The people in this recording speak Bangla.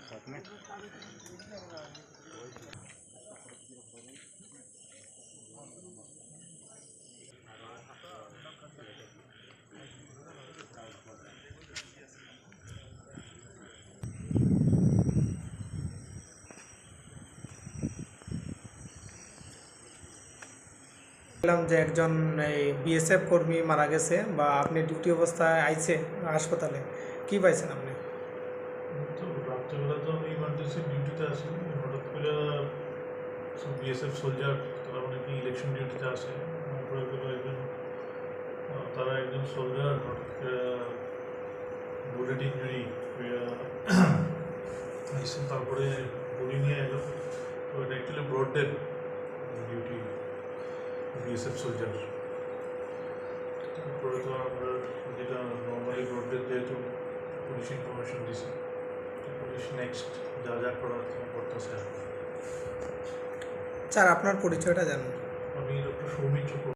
साथ में বললাম যে একজন এই বিএসএফ কর্মী মারা গেছে বা আপনি ডিউটি অবস্থায় আইছে হাসপাতালে কি পাইছেন আপনি তো রাত্রেবেলা তো আমি ইমার্জেন্সি ডিউটিতে আছি হঠাৎ করে সব বিএসএফ সোলজার তারা অনেকে ইলেকশন ডিউটিতে আসে তারপরে গেলো একজন আহ, তারা একজন সোলজার হঠাৎ করে বুলেট ইঞ্জুরি এসে তারপরে গুলি নিয়ে এলো তো এটা actually brought dead duty BSF soldier তারপরে তো আমরা যেটা নর্মালি ব্রড ডেড যেহেতু পুলিশ ইনফরমেশন দিছে পুলিশ নেক্সট যা যা করার করতেছে স্যার আপনার পরিচয়টা জানুন। আমি ডক্টর সৌমিত্র